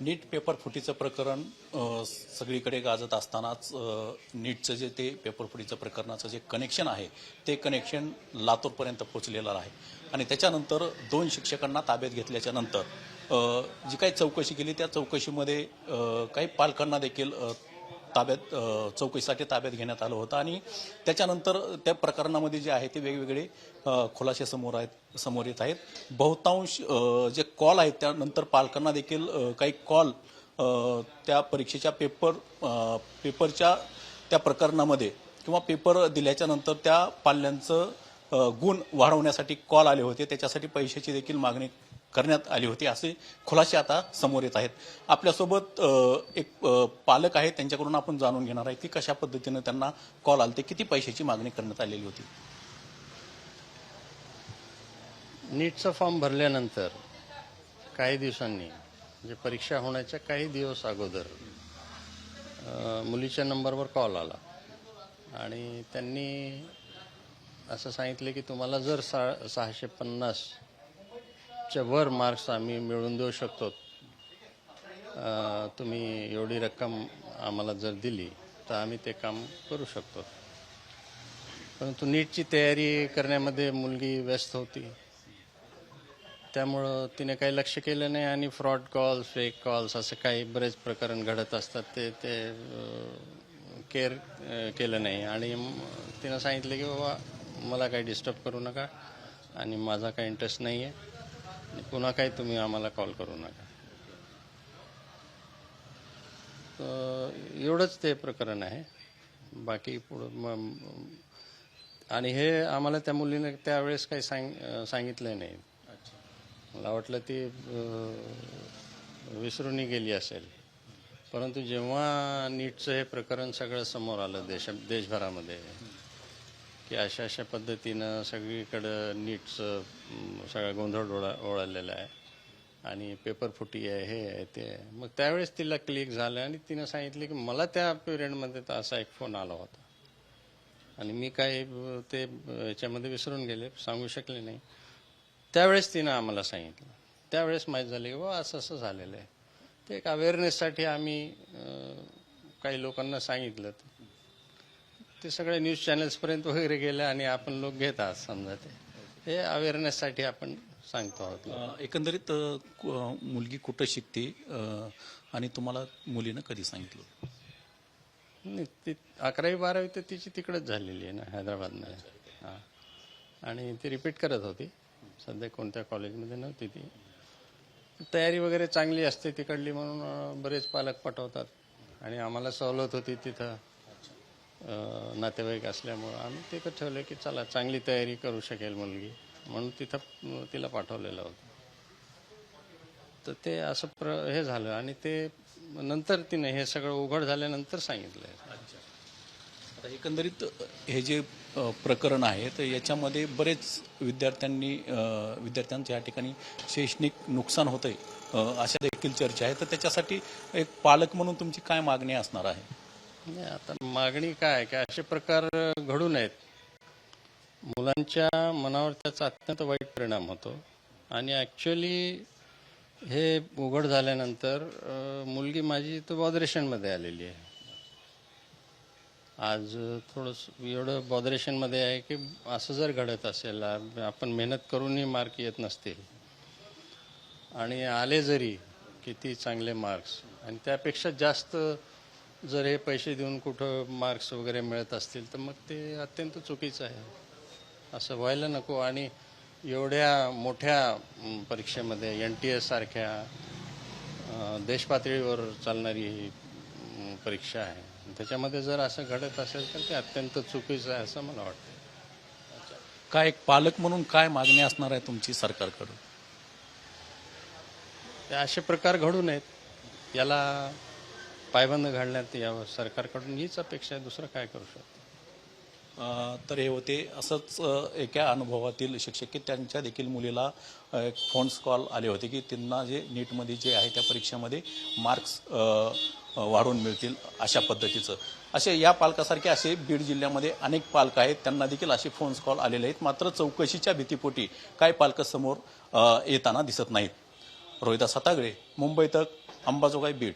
नीट paper फुटीचं प्रकरण सगळीकडे गाजत असतानाच नीटचं जे ते पेपर फुटीचं प्रकरणाचं जे कनेक्शन आहे ते कनेक्शन लातूरपर्यंत पोचलेलं आहे. आणि त्याच्यानंतर दोन शिक्षकांना ताब्यात घेतल्याच्या नंतर जी काही चौकशी केली त्या चौकशीमध्ये काही पालकांना देखील ताब्यात चौकशीसाठी ताब्यात घेण्यात आलं होतं. आणि त्याच्यानंतर त्या प्रकरणामध्ये जे आहे ते वेगवेगळे खुलासे समोर आहेत समोर येत आहेत. बहुतांश जे कॉल आहेत त्यानंतर पालकांना देखील काही कॉल त्या परीक्षेच्या पेपर पेपरच्या त्या प्रकरणामध्ये किंवा पेपर दिल्याच्या नंतर त्या पाल्यांचं गुण वाढवण्यासाठी कॉल आले होते. त्याच्यासाठी पैशाची देखील मागणी करण्यात आली होती. असे खुलासे आता समोर येत आहेत. आपल्यासोबत एक पालक आहेत. त्यांच्याकडून आपण जाणून घेणार आहे की कशा पद्धतीनं त्यांना कॉल आलते. किती पैशाची मागणी करण्यात आलेली होती? नीटचा फॉर्म भरल्यानंतर काही दिवसांनी म्हणजे परीक्षा होण्याच्या काही दिवस अगोदर मुलीच्या नंबरवर कॉल आला. आणि त्यांनी असं सांगितलं की तुम्हाला जर सा सहाशे पन्नास च्या वर मार्क्स आम्ही मिळवून देऊ शकतो. तुम्ही एवढी रक्कम आम्हाला जर दिली तर आम्ही ते काम करू शकतो. परंतु नीटची तयारी करण्यामध्ये मुलगी व्यस्त होती. त्यामुळं तिने काही लक्ष केलं नाही आणि फ्रॉड कॉल्स फेक कॉल्स असं काही बरेच प्रकरण घडत असतात. ते ते केअर केलं नाही. आणि तिनं सांगितलं की बाबा मला काही डिस्टर्ब करू नका आणि माझा काही इंटरेस्ट नाही आहे पुन्हा काही तुम्ही आम्हाला कॉल करू नका. तर एवढंच ते प्रकरण आहे. बाकी पुढं आणि हे आम्हाला त्या मुलीने त्यावेळेस काही सांग सांगितलं नाही. मला वाटलं ती अं, विसरूनही गेली असेल. परंतु जेव्हा नीटचं हे प्रकरण सगळं समोर आलं देश देशभरामध्ये की अशा अशा पद्धतीनं सगळीकडं नीटचं सगळा गोंधळ ओळा ओळालेला आहे. आणि पेपर फुटी आहे हे आहे ते आहे. मग त्यावेळेस तिला क्लिक झालं आणि तिनं सांगितलं की मला त्या पिरियडमध्ये तर असा एक फोन आला होता. आणि मी काय ते याच्यामध्ये विसरून गेले सांगू शकले नाही. त्यावेळेस तिनं आम्हाला सांगितलं. त्यावेळेस माहीत झालं की बाबा असं असं झालेलं आहे. ते एक अवेअरनेससाठी आम्ही काही लोकांना सांगितलं. ते सगळे न्यूज चॅनल्सपर्यंत वगैरे गेले आणि आपण लोक घेत आहात समजा ते. हे अवेअरनेससाठी आपण सांगतो आहोत अ, एकंदरीत अ, कु- अ, मुलगी कुठं शिकते अ, आणि तुम्हाला मुलीनं कधी सांगितलं? नाही, ती अकरावी बारावी तर तिची तिकडंच झालेली आहे ना हैदराबादमध्ये. हां. आणि ती रिपीट करत होती. सध्या कोणत्या कॉलेजमध्ये नव्हती ती. तयारी वगैरे चांगली असते तिकडली म्हणून अं, बरेच पालक पाठवतात आणि आम्हाला सवलत होती तिथं. नातेवाईक असल्यामुळं आम्ही तिथं ठेवलं की चला चांगली तयारी करू शकेल मुलगी. म्हणून तिथं तिला पाठवलेलं होतं. तर ते असं प्र हे झालं आणि ते नंतर तिने हे सगळं उघड झाल्यानंतर सांगितलं आता एकंदरीत हे जे प्रकरण आहे तर याच्यामध्ये बरेच विद्यार्थ्यांनी विद्यार्थ्यांचं या ठिकाणी शैक्षणिक नुकसान होतंय अशा देखील चर्चा आहे. तर त्याच्यासाठी एक पालक म्हणून तुमची काय मागणी असणार आहे? नाही आता मागणी काय की असे प्रकार घडू नयेत. मुलांच्या मनावर त्याचा अत्यंत वाईट परिणाम होतो. आणि ॲक्च्युली हे उघड झाल्यानंतर मुलगी माझी तो बॉदरेशनमध्ये आलेली आहे. आज थोडंसं एवढं बॉदरेशनमध्ये आहे की असं जर घडत असेल आपण मेहनत करूनही मार्क येत नसतील. आणि आले जरी किती चांगले मार्क्स. आणि त्यापेक्षा जास्त जर हे पैसे देऊन कुठं मार्क्स वगैरे मिळत असतील तर मग ते अत्यंत चुकीचं आहे. असं व्हायला नको. आणि एवढ्या मोठ्या परीक्षेमध्ये एन टी एस सारख्या देशपातळीवर चालणारी ही परीक्षा आहे. त्याच्यामध्ये जर असं घडत असेल तर ते अत्यंत चुकीचं आहे असं मला वाटतं. काय एक पालक म्हणून काय मागणी असणार आहे तुमची सरकारकडून? असे प्रकार घडू नयेत. याला पायबंद घालण्यात यावं? सरकारकडून हीच अपेक्षा आहे दुसरं काय करू शकतो? तर हे होते. असंच एका अनुभवातील शिक्षक की त्यांच्या देखील मुलीला एक फोन्स कॉल आले होते की त्यांना जे नीटमध्ये जे आहे त्या परीक्षेमध्ये मार्क्स वाढून वाढवून मिळतील अशा पद्धतीचं. असे या पालकासारखे असे बीड जिल्ह्यामध्ये अनेक पालक आहेत. त्यांना देखील असे फोन्स कॉल आलेले आहेत. मात्र चौकशीच्या भीतीपोटी काय पालक समोर येताना दिसत नाहीत. रोहिदास हातागळे मुंबई तक अंबाजोगाई बीड.